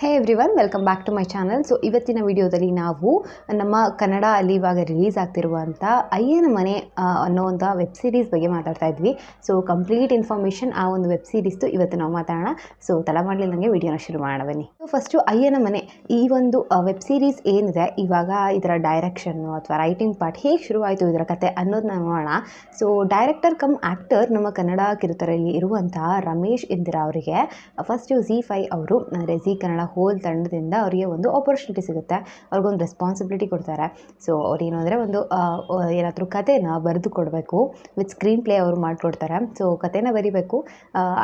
Hey everyone welcome back to my channel so ಇವತ್ತಿನ ವಿಡಿಯೋದಲ್ಲಿ ನಾವು ನಮ್ಮ ಕನ್ನಡ ಅಲ್ಲಿ ಇವಾಗ ರಿಲೀಸ್ ಆಗ್ತಿರುವಂಥ ಅಯ್ಯನ ಮನೆ ಅನ್ನೋ ಅನ್ನೋವಂಥ ವೆಬ್ ಸೀರೀಸ್ ಬಗ್ಗೆ ಮಾತಾಡ್ತಾ ಇದ್ವಿ. ಸೊ ಕಂಪ್ಲೀಟ್ ಇನ್ಫಾರ್ಮೇಷನ್ ಆ ಒಂದು ವೆಬ್ ಸೀರೀಸ್ದು ಇವತ್ತು ನಾವು ಮಾತಾಡೋಣ. ಸೊ ತಡ ನನಗೆ ವಿಡಿಯೋನ ಶುರು ಮಾಡೋಣ, ಬನ್ನಿ. ಸೊ ಫಸ್ಟು ಅಯ್ಯನ ಮನೆ, ಈ ಒಂದು ವೆಬ್ ಸೀರೀಸ್ ಏನಿದೆ, ಇವಾಗ ಇದರ ಡೈರೆಕ್ಷನ್ನು ಅಥವಾ ರೈಟಿಂಗ್ ಪಾರ್ಟ್ ಹೇಗೆ ಶುರುವಾಯಿತು ಇದರ ಕತೆ ಅನ್ನೋದನ್ನ ನೋಡೋಣ. ಸೊ ಡೈರೆಕ್ಟರ್ ಕಮ್ ಆ್ಯಕ್ಟರ್ ನಮ್ಮ ಕನ್ನಡ ಕಿರುತರಲ್ಲಿ ಇರುವಂತಹ ರಮೇಶ್ ಇಂದಿರಾ ಅವರಿಗೆ ಫಸ್ಟು ಝೀ ಫೈ ಅವರು, ಅಂದರೆ ಝಿ ಕನ್ನಡ ಹೋಲ್ ತಂಡದಿಂದ ಅವರಿಗೆ ಒಂದು ಆಪರ್ಚುನಿಟಿ ಸಿಗುತ್ತೆ. ಅವ್ರಿಗೊಂದು ರೆಸ್ಪಾನ್ಸಿಬಿಲಿಟಿ ಕೊಡ್ತಾರೆ. ಸೊ ಅವ್ರೇನು ಅಂದರೆ ಒಂದು ಏನಾದರೂ ಕಥೆನ ಬರೆದು ಕೊಡಬೇಕು. ವಿತ್ ಸ್ಕ್ರೀನ್ ಪ್ಲೇ ಅವರು ಮಾಡಿಕೊಡ್ತಾರೆ. ಸೊ ಕಥೆನ ಬರಿಬೇಕು.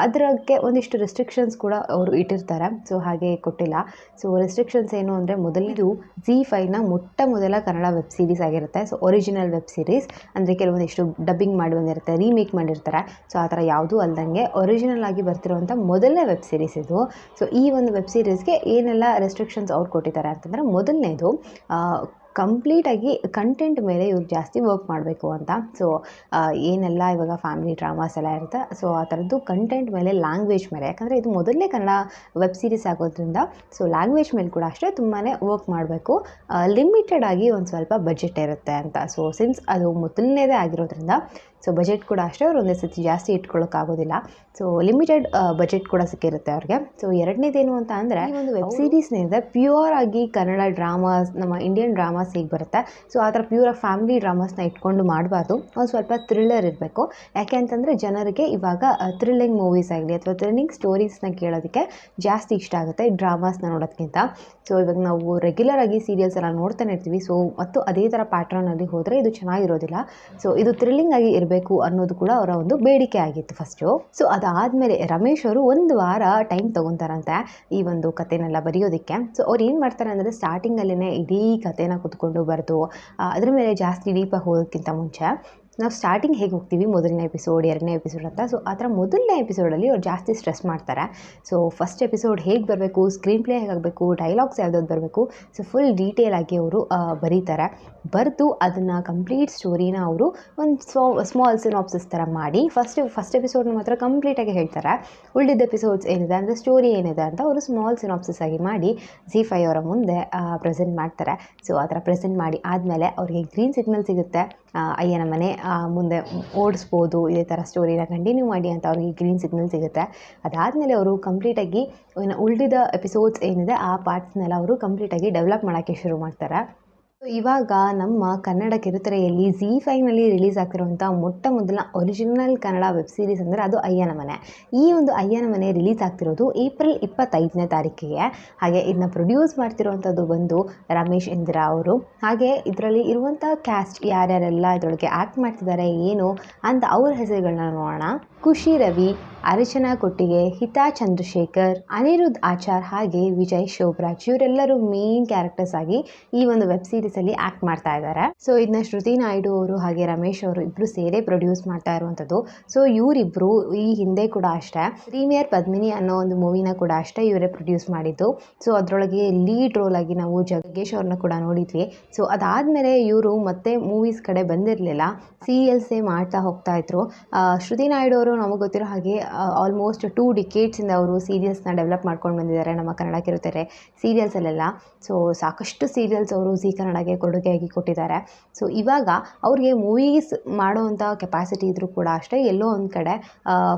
ಅದಕ್ಕೆ ಒಂದಿಷ್ಟು ರೆಸ್ಟ್ರಿಕ್ಷನ್ಸ್ ಕೂಡ ಅವರು ಇಟ್ಟಿರ್ತಾರೆ. ಸೊ ಹಾಗೆ ಕೊಟ್ಟಿಲ್ಲ. ಸೊ ರೆಸ್ಟ್ರಿಕ್ಷನ್ಸ್ ಏನು ಅಂದರೆ ಮೊದಲಿದು ಜಿ ಫೈವ್ನ ಮೊಟ್ಟ ಮೊದಲ ಕನ್ನಡ ವೆಬ್ ಸೀರೀಸ್ ಆಗಿರುತ್ತೆ. ಸೊ ಒರಿಜಿನಲ್ ವೆಬ್ ಸೀರೀಸ್ ಅಂದರೆ ಕೆಲವೊಂದಿಷ್ಟು ಡಬ್ಬಿಂಗ್ ಮಾಡಿ ಬಂದಿರುತ್ತೆ ರೀಮೇಕ್ ಮಾಡಿರ್ತಾರೆ. ಸೊ ಆ ಥರ ಯಾವುದೂ ಅಲ್ದಂಗೆ ಒರಿಜಿನಲ್ ಆಗಿ ಬರ್ತಿರುವಂಥ ಮೊದಲನೇ ವೆಬ್ ಸೀರೀಸ್ ಇದು. ಸೊ ಈ ಒಂದು ವೆಬ್ ಸೀರೀಸ್ಗೆ ಏನೆಲ್ಲ ರೆಸ್ಟ್ರಿಕ್ಷನ್ಸ್ ಅವ್ರು ಕೊಟ್ಟಿದ್ದಾರೆ ಅಂತಂದರೆ ಮೊದಲನೇದು ಕಂಪ್ಲೀಟಾಗಿ ಕಂಟೆಂಟ್ ಮೇಲೆ ಇವ್ರು ಜಾಸ್ತಿ ವರ್ಕ್ ಮಾಡಬೇಕು ಅಂತ. ಸೊ ಏನೆಲ್ಲ ಇವಾಗ ಫ್ಯಾಮಿಲಿ ಡ್ರಾಮಾಸ್ ಎಲ್ಲ ಇರುತ್ತೆ. ಸೊ ಆ ಥರದ್ದು ಕಂಟೆಂಟ್ ಮೇಲೆ ಲ್ಯಾಂಗ್ವೇಜ್ ಮೇಲೆ. ಯಾಕಂದರೆ ಇದು ಮೊದಲನೇ ಕನ್ನಡ ವೆಬ್ ಸೀರೀಸ್ ಆಗೋದ್ರಿಂದ ಸೊ ಲ್ಯಾಂಗ್ವೇಜ್ ಮೇಲೆ ಕೂಡ ಅಷ್ಟೇ ತುಂಬಾ ವರ್ಕ್ ಮಾಡಬೇಕು. ಲಿಮಿಟೆಡ್ ಆಗಿ ಒಂದು ಸ್ವಲ್ಪ ಬಜೆಟ್ ಇರುತ್ತೆ ಅಂತ. ಸೊ ಸಿನ್ಸ್ ಅದು ಮೊದಲನೇದೇ ಆಗಿರೋದ್ರಿಂದ ಸೊ ಬಜೆಟ್ ಕೂಡ ಅಷ್ಟೇ ಅವ್ರು ಒಂದೇ ಸತಿ ಜಾಸ್ತಿ ಇಟ್ಕೊಳ್ಳೋಕ್ಕಾಗೋದಿಲ್ಲ ಸೊ ಲಿಮಿಟೆಡ್ ಬಜೆಟ್ ಕೂಡ ಸಿಕ್ಕಿರುತ್ತೆ ಅವ್ರಿಗೆ. ಸೊ ಎರಡನೇದೇನು ಅಂತ ಅಂದರೆ ಒಂದು ವೆಬ್ ಸೀರೀಸ್ನಿಂದ ಪ್ಯೂರ್ ಆಗಿ ಕನ್ನಡ ಡ್ರಾಮಾಸ್ ನಮ್ಮ ಇಂಡಿಯನ್ ಡ್ರಾಮಾಸ್ ಹೇಗೆ ಬರುತ್ತೆ. ಸೊ ಆ ಥರ ಪ್ಯೂರ್ ಫ್ಯಾಮಿಲಿ ಡ್ರಾಮಾಸ್ನ ಇಟ್ಕೊಂಡು ಮಾಡಬಾರ್ದು. ಒಂದು ಸ್ವಲ್ಪ ಥ್ರಿಲ್ಲರ್ ಇರಬೇಕು. ಯಾಕೆ ಅಂತಂದರೆ ಜನರಿಗೆ ಇವಾಗ ಥ್ರಿಲ್ಲಿಂಗ್ ಮೂವೀಸ್ ಆಗಲಿ ಅಥವಾ ಥ್ರಿಲ್ಲಿಂಗ್ ಸ್ಟೋರೀಸ್ನ ಕೇಳೋದಕ್ಕೆ ಜಾಸ್ತಿ ಇಷ್ಟ ಆಗುತ್ತೆ ಡ್ರಾಮಾಸ್ನ ನೋಡೋದಕ್ಕಿಂತ ಸೊ ಇವಾಗ ನಾವು ರೆಗ್ಯುಲರ್ ಆಗಿ ಸೀರಿಯಲ್ಸ್ ಎಲ್ಲ ನೋಡ್ತಾನೆ ಇರ್ತೀವಿ. ಸೊ ಮತ್ತು ಅದೇ ಥರ ಪ್ಯಾಟ್ರನಲ್ಲಿ ಹೋದರೆ ಇದು ಚೆನ್ನಾಗಿರೋದಿಲ್ಲ. ಸೊ ಇದು ಥ್ರಿಲ್ಲಿಂಗ್ ಆಗಿ ಇರಬೇಕು. ಅನ್ನೋದು ಕೂಡ ಅವರ ಒಂದು ಬೇಡಿಕೆ ಆಗಿತ್ತು ಫಸ್ಟು ಸೊ ಅದಾದಮೇಲೆ ರಮೇಶ್ ಅವರು ಒಂದು ವಾರ ಟೈಮ್ ತೊಗೊತಾರಂತೆ ಈ ಒಂದು ಕಥೆನೆಲ್ಲ ಬರೆಯೋದಕ್ಕೆ. ಸೊ ಅವ್ರು ಏನು ಮಾಡ್ತಾರೆ ಅಂದರೆ ಸ್ಟಾರ್ಟಿಂಗಲ್ಲೇ ಇಡೀ ಕಥೆನ ಕುತ್ಕೊಂಡು ಬರೆದು ಅದ್ರ ಮೇಲೆ ಜಾಸ್ತಿ ಡೀಪಾಗಿ ಹೋಗೋದಕ್ಕಿಂತ ಮುಂಚೆ ನಾವು ಸ್ಟಾರ್ಟಿಂಗ್ ಹೇಗೆ ಹೋಗ್ತೀವಿ? ಮೊದಲನೇ ಎಪಿಸೋಡ್ ಎರಡನೇ ಎಪಿಸೋಡ್ ಅಂತ. ಸೊ ಆ ಥರ ಮೊದಲನೇ ಎಪಿಸೋಡಲ್ಲಿ ಅವ್ರು ಜಾಸ್ತಿ ಸ್ಟ್ರೆಸ್ ಮಾಡ್ತಾರೆ. ಸೊ ಫಸ್ಟ್ ಎಪಿಸೋಡ್ ಹೇಗೆ ಬರಬೇಕು? ಸ್ಕ್ರೀನ್ ಪ್ಲೇ ಹೇಗಾಗಬೇಕು ಡೈಲಾಗ್ಸ್ ಯಾವ್ದಾದ್ರು ಬರಬೇಕು? ಸೊ ಫುಲ್ ಡೀಟೇಲ್ ಆಗಿ ಅವರು ಬರೀತಾರೆ. ಬರೆದು ಅದನ್ನು ಕಂಪ್ಲೀಟ್ ಸ್ಟೋರಿನ ಅವರು ಒಂದು ಸ್ಮಾ ಸ್ಮಾಲ್ ಸಿನಾಪ್ಸಿಸ್ ಥರ ಮಾಡಿ ಫಸ್ಟ್ ಫಸ್ಟ್ ಎಪಿಸೋಡ್ನ ಮಾತ್ರ ಕಂಪ್ಲೀಟಾಗಿ ಹೇಳ್ತಾರೆ. ಉಳಿದ ಎಪಿಸೋಡ್ಸ್ ಏನಿದೆ ಅಂದರೆ ಸ್ಟೋರಿ ಏನಿದೆ ಅಂತ ಅವರು ಸ್ಮಾಲ್ ಸಿನಾಪ್ಸಿಸ್ ಆಗಿ ಮಾಡಿ ಜಿ ಫೈ ಅವರ ಮುಂದೆ ಪ್ರೆಸೆಂಟ್ ಮಾಡ್ತಾರೆ. ಸೊ ಆ ಥರ ಪ್ರೆಸೆಂಟ್ ಮಾಡಿ ಆದಮೇಲೆ ಅವ್ರಿಗೆ ಗ್ರೀನ್ ಸಿಗ್ನಲ್ ಸಿಗುತ್ತೆ. ಅಯ್ಯನ ಮನೆ ಮುಂದೆ ಓಡಿಸ್ಬೋದು, ಇದೇ ಥರ ಸ್ಟೋರಿನ ಕಂಟಿನ್ಯೂ ಮಾಡಿ ಅಂತ ಅವ್ರಿಗೆ ಗ್ರೀನ್ ಸಿಗ್ನಲ್ ಸಿಗುತ್ತೆ. ಅದಾದಮೇಲೆ ಅವರು ಕಂಪ್ಲೀಟಾಗಿ ಇನ್ನು ಉಳಿದಿದ್ದ ಎಪಿಸೋಡ್ಸ್ ಏನಿದೆ, ಆ ಪಾರ್ಟ್ಸ್ನೆಲ್ಲ ಅವರು ಕಂಪ್ಲೀಟಾಗಿ ಡೆವಲಪ್ ಮಾಡೋಕ್ಕೆ ಶುರು ಮಾಡ್ತಾರೆ. ಇವಾಗ ನಮ್ಮ ಕನ್ನಡ ಕಿರುತೆರೆಯಲ್ಲಿ ಝೀ ಫೈವ್ನಲ್ಲಿ ರಿಲೀಸ್ ಆಗ್ತಿರುವಂಥ ಮೊಟ್ಟ ಮೊದಲ ಒರಿಜಿನಲ್ ಕನ್ನಡ ವೆಬ್ ಸೀರೀಸ್ ಅಂದರೆ ಅದು ಅಯ್ಯನ ಮನೆ. ಈ ಒಂದು ಅಯ್ಯನ ಮನೆ ರಿಲೀಸ್ ಆಗ್ತಿರೋದು ಏಪ್ರಿಲ್ ಇಪ್ಪತ್ತೈದನೇ ತಾರೀಕಿಗೆ. ಹಾಗೆ ಇದನ್ನ ಪ್ರೊಡ್ಯೂಸ್ ಮಾಡ್ತಿರುವಂಥದ್ದು ಬಂದು ರಮೇಶ್ ಇಂದಿರಾ ಅವರು. ಹಾಗೆ ಇದರಲ್ಲಿ ಇರುವಂಥ ಕ್ಯಾಸ್ಟ್ ಯಾರ್ಯಾರೆಲ್ಲ ಇದರೊಳಗೆ ಆ್ಯಕ್ಟ್ ಮಾಡ್ತಿದ್ದಾರೆ, ಏನು ಅಂತ ಅವ್ರ ಹೆಸರುಗಳನ್ನ ನೋಡೋಣ. ಖುಷಿ ರವಿ ಅರ್ಚನಾ ಕೊಟ್ಟಿಗೆ, ಹಿತಾ ಚಂದ್ರಶೇಖರ್, ಅನಿರುದ್ಧ್ ಆಚಾರ್ ಹಾಗೆ ವಿಜಯ್ ಶೋಭರಾಜ್ ಇವರೆಲ್ಲರೂ ಮೇನ್ ಕ್ಯಾರೆಕ್ಟರ್ಸ್ ಆಗಿ ಈ ಒಂದು ವೆಬ್ ಸೀರೀಸ್ ಅಲ್ಲಿ ಆಕ್ಟ್ ಮಾಡ್ತಾ ಇದ್ದಾರೆ. ಸೊ ಇದನ್ನ ಶ್ರುತಿ ನಾಯ್ಡು ಅವರು ಹಾಗೆ ರಮೇಶ್ ಅವರು ಇಬ್ರು ಸೇರೇ ಪ್ರೊಡ್ಯೂಸ್ ಮಾಡ್ತಾ ಇರುವಂತದ್ದು ಸೊ ಇವರಿಬ್ರು ಈ ಹಿಂದೆ ಕೂಡ ಅಷ್ಟೇ. ಪ್ರೀಮಿಯರ್ ಪದ್ಮಿನಿ ಅನ್ನೋ ಒಂದು ಮೂವಿನ ಕೂಡ ಅಷ್ಟೇ ಇವರೇ ಪ್ರೊಡ್ಯೂಸ್ ಮಾಡಿದ್ದು. ಸೊ ಅದರೊಳಗೆ ಲೀಡ್ ರೋಲ್ ಆಗಿ ನಾವು ಜಗ್ಗೇಶ್ ಅವ್ರನ್ನ ಕೂಡ ನೋಡಿದ್ವಿ. ಸೊ ಅದಾದಮೇಲೆ ಇವರು ಮತ್ತೆ ಮೂವೀಸ್ ಕಡೆ ಬಂದಿರಲಿಲ್ಲ. ಸೀರಿಯಲ್ಸೇ ಮಾಡ್ತಾ ಹೋಗ್ತಾ ಇದ್ರು. ಶ್ರುತಿ ನಾಯ್ಡು ಅವರು ನಮಗೆ ಗೊತ್ತಿರೋ ಹಾಗೆ ಆಲ್ಮೋಸ್ಟ್ ಟೂ ಡಿಕೇಟ್ಸಿಂದ ಅವರು ಸೀರಿಯಲ್ಸ್ನ ಡೆವಲಪ್ ಮಾಡ್ಕೊಂಡು ಬಂದಿದ್ದಾರೆ, ನಮ್ಮ ಕನ್ನಡ ಕಿರುತೆರೆ ಸೀರಿಯಲ್ಸಲ್ಲೆಲ್ಲ ಸೊ ಸಾಕಷ್ಟು ಸೀರಿಯಲ್ಸ್ ಅವರು ಜಿ ಕನ್ನಡಗೆ ಕೊಡುಗೆಯಾಗಿ ಕೊಟ್ಟಿದ್ದಾರೆ. ಸೊ ಇವಾಗ ಅವ್ರಿಗೆ ಮೂವೀಸ್ ಮಾಡೋವಂಥ ಕೆಪಾಸಿಟಿ ಇದ್ದರೂ ಕೂಡ ಅಷ್ಟೇ, ಎಲ್ಲೋ ಒಂದು ಕಡೆ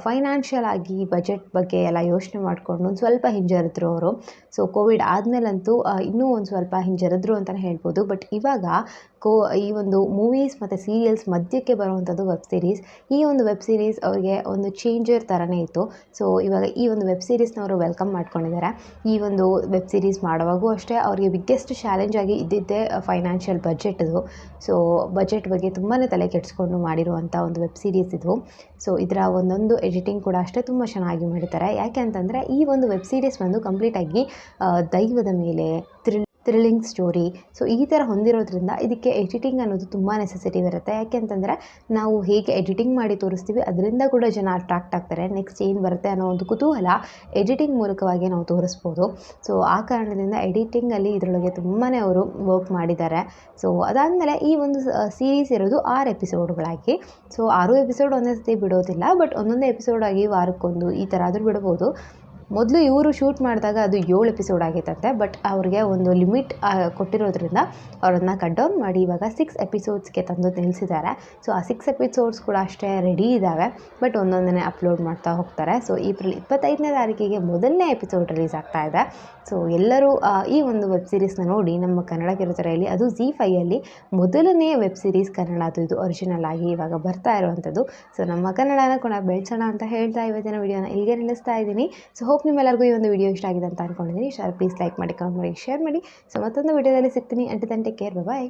ಫೈನಾನ್ಷಿಯಲ್ ಆಗಿ ಬಜೆಟ್ ಬಗ್ಗೆ ಎಲ್ಲ ಯೋಚನೆ ಮಾಡಿಕೊಂಡು ಒಂದು ಸ್ವಲ್ಪ ಹಿಂಜರಿದ್ರು ಅವರು. ಸೊ ಕೋವಿಡ್ ಆದಮೇಲಂತೂ ಇನ್ನೂ ಒಂದು ಸ್ವಲ್ಪ ಹಿಂಜರಿದ್ರು ಅಂತಲೇ ಹೇಳ್ಬೋದು. ಬಟ್ ಇವಾಗ ಕೋ, ಈ ಒಂದು ಮೂವೀಸ್ ಮತ್ತು ಸೀರಿಯಲ್ಸ್ ಮಧ್ಯಕ್ಕೆ ಬರುವಂಥದ್ದು ವೆಬ್ ಸೀರೀಸ್ ಈ ಒಂದು ವೆಬ್ ಸೀರೀಸ್ ಅವರಿಗೆ ಒಂದು ಚೇಂಜರ್ ಥರನೇ ಇತ್ತು. ಸೊ ಇವಾಗ ಈ ಒಂದು ವೆಬ್ ಸೀರೀಸ್ನವರು ವೆಲ್ಕಮ್ ಮಾಡ್ಕೊಂಡಿದ್ದಾರೆ ಈ ಒಂದು ವೆಬ್ ಸೀರೀಸ್ ಮಾಡುವಾಗೂ ಅಷ್ಟೇ ಅವರಿಗೆ ಬಿಗ್ಗೆಸ್ಟ್ ಚಾಲೆಂಜ್ ಆಗಿ ಇದ್ದಿದ್ದೇ ಫೈನಾನ್ಷಿಯಲ್ ಬಜೆಟ್ ಇದು. ಸೊ ಬಜೆಟ್ ಬಗ್ಗೆ ತುಂಬಾ ತಲೆ ಕೆಡಿಸ್ಕೊಂಡು ಮಾಡಿರುವಂಥ ಒಂದು ವೆಬ್ ಸೀರೀಸ್ ಇದು. ಸೊ ಇದರ ಒಂದೊಂದು ಎಡಿಟಿಂಗ್ ಕೂಡ ಅಷ್ಟೇ ತುಂಬ ಚೆನ್ನಾಗಿ ಮಾಡಿದ್ದಾರೆ. ಯಾಕೆ ಅಂತಂದರೆ, ಈ ಒಂದು ವೆಬ್ ಸೀರೀಸ್ ಬಂದು ಕಂಪ್ಲೀಟಾಗಿ ದೈವದ ಮೇಲೆ ಥ್ರಿಲ್ ಥ್ರಿಲ್ಲಿಂಗ್ ಸ್ಟೋರಿ ಸೊ ಈ ಥರ ಹೊಂದಿರೋದ್ರಿಂದ ಇದಕ್ಕೆ ಎಡಿಟಿಂಗ್ ಅನ್ನೋದು ತುಂಬ ನೆಸೆಸಿಟಿ ಬರುತ್ತೆ. ಯಾಕೆಂತಂದರೆ ನಾವು ಹೇಗೆ ಎಡಿಟಿಂಗ್ ಮಾಡಿ ತೋರಿಸ್ತೀವಿ, ಅದರಿಂದ ಕೂಡ ಜನ ಅಟ್ರಾಕ್ಟ್ ಆಗ್ತಾರೆ. ನೆಕ್ಸ್ಟ್ ಏನು ಬರುತ್ತೆ ಅನ್ನೋ ಒಂದು ಕುತೂಹಲ ಎಡಿಟಿಂಗ್ ಮೂಲಕವಾಗಿ ನಾವು ತೋರಿಸ್ಬೋದು. ಸೊ ಆ ಕಾರಣದಿಂದ ಎಡಿಟಿಂಗಲ್ಲಿ ಇದರೊಳಗೆ ತುಂಬಾ ಅವರು ವರ್ಕ್ ಮಾಡಿದ್ದಾರೆ. ಸೊ ಅದಾದಮೇಲೆ ಈ ಒಂದು ಸೀರೀಸ್ ಇರೋದು ಆರು ಎಪಿಸೋಡ್ಗಳಾಗಿ ಸೊ ಆರು ಎಪಿಸೋಡ್ ಒಂದೇ ಸತಿ ಬಿಡೋದಿಲ್ಲ ಬಟ್ ಒಂದೊಂದೇ ಎಪಿಸೋಡಾಗಿ ವಾರಕ್ಕೊಂದು ಈ ಥರ ಆದರೂ ಬಿಡ್ಬೋದು ಮೊದಲು ಇವರು ಶೂಟ್ ಮಾಡಿದಾಗ ಅದು ಏಳು ಎಪಿಸೋಡ್ ಆಗಿತ್ತಂತೆ ಬಟ್ ಅವ್ರಿಗೆ ಒಂದು ಲಿಮಿಟ್ ಕೊಟ್ಟಿರೋದ್ರಿಂದ ಅವರನ್ನು ಕಟ್ ಡೌನ್ ಮಾಡಿ ಇವಾಗ ಸಿಕ್ಸ್ ಎಪಿಸೋಡ್ಸ್ಗೆ ತಂದು ನಿಲ್ಲಿಸಿದ್ದಾರೆ ಸೊ ಆ ಸಿಕ್ಸ್ ಎಪಿಸೋಡ್ಸ್ ಕೂಡ ಅಷ್ಟೇ ರೆಡಿ ಇದ್ದಾವೆ ಬಟ್ ಒಂದೊಂದನೇ ಅಪ್ಲೋಡ್ ಮಾಡ್ತಾ ಹೋಗ್ತಾರೆ. ಸೊ ಏಪ್ರಿಲ್ ಇಪ್ಪತ್ತೈದನೇ ತಾರೀಕಿಗೆ ಮೊದಲನೇ ಎಪಿಸೋಡ್ ರಿಲೀಸ್ ಆಗ್ತಾ ಇದೆ. ಸೊ ಎಲ್ಲರೂ ಈ ಒಂದು ವೆಬ್ ಸೀರೀಸ್ನ ನೋಡಿ, ನಮ್ಮ ಕನ್ನಡ ಕಿರುತೆರೆಯಲ್ಲಿ, ಅದು ಜಿ ಫೈಯಲ್ಲಿ ಮೊದಲನೇ ವೆಬ್ ಸೀರೀಸ್ ಕನ್ನಡ, ಅದು ಇದು ಒರಿಜಿನಲ್ ಆಗಿ ಇವಾಗ ಬರ್ತಾ ಇರುವಂಥದ್ದು. ಸೊ ನಮ್ಮ ಕನ್ನಡನ ಕೂಡ ಬೆಳೆಸೋಣ ಅಂತ ಹೇಳ್ತಾ ಇವತ್ತಿನ ವಿಡಿಯೋನ ಇಲ್ಲಿಗೆ ನಿಲ್ಲಿಸ್ತಾ ಇದ್ದೀನಿ. ಸೊ ನಿಮ್ಮೆಲ್ಲರಿಗೂ ಈ ಒಂದು ವಿಡಿಯೋ ಇಷ್ಟ ಆಗಿದೆ ಅಂತ ಅಂದ್ಕೊಂಡಿದ್ದೀನಿ ಶಾರ್ ಪ್ಲೀಸ್ ಲೈಕ್ ಮಾಡಿ ಕಮೆಂಟ್ ಮಾಡಿ ಶೇರ್ ಮಾಡಿ. ಸೊ ಮತ್ತೊಂದು ವಿಡಿಯೋದಲ್ಲಿ ಸಿಗ್ತೀನಿ. ಅಂಟಿದಂಟೆ ಕೇರ್ ಬಾಯ್